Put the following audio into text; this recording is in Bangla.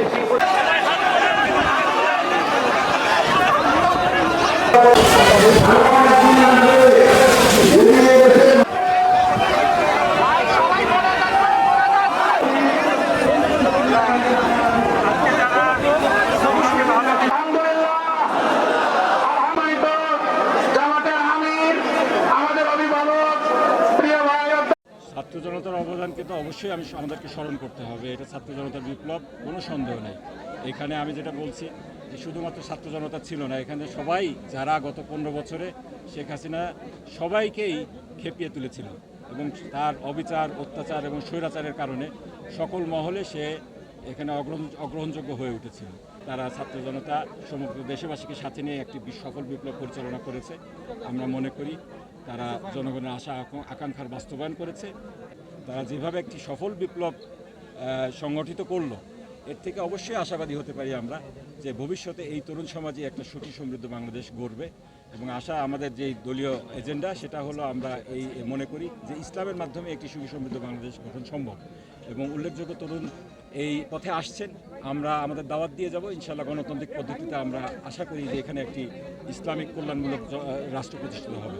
আছে জনতার অবদানকে তো অবশ্যই আমি আমাদেরকে স্মরণ করতে হবে। এটা ছাত্র জনতার বিপ্লব, কোনো সন্দেহ নেই। এখানে আমি যেটা বলছি যে শুধুমাত্র ছাত্র জনতা ছিল না, এখানে সবাই যারা গত পনেরো বছরে শেখ হাসিনা সবাইকেই খেপিয়ে তুলেছিল এবং তার অবিচার, অত্যাচার এবং স্বৈরাচারের কারণে সকল মহলে সে এখানে অগ্রহণ অগ্রহণযোগ্য হয়ে উঠেছিল। তারা ছাত্র জনতা সমগ্র দেশবাসীকে সাথে নিয়ে একটি সফল বিপ্লব পরিচালনা করেছে। আমরা মনে করি তারা জনগণের আশা আকাঙ্ক্ষার বাস্তবায়ন করেছে। তারা যেভাবে একটি সফল বিপ্লব সংগঠিত করল, এর থেকে অবশ্যই আশাবাদী হতে পারি আমরা যে ভবিষ্যতে এই তরুণ সমাজে একটা সুখী সমৃদ্ধ বাংলাদেশ গড়বে। এবং আশা আমাদের যে দলীয় এজেন্ডা, সেটা হলো আমরা এই মনে করি যে ইসলামের মাধ্যমে একটি সুখী সমৃদ্ধ বাংলাদেশ গঠন সম্ভব। এবং উল্লেখযোগ্য তরুণ এই পথে আসছেন। আমরা আমাদের দাওয়াত দিয়ে যাব। ইনশাআল্লাহ গণতান্ত্রিক পদ্ধতিতে আমরা আশা করি যে এখানে একটি ইসলামিক কল্যাণমূলক রাষ্ট্র প্রতিষ্ঠিত হবে।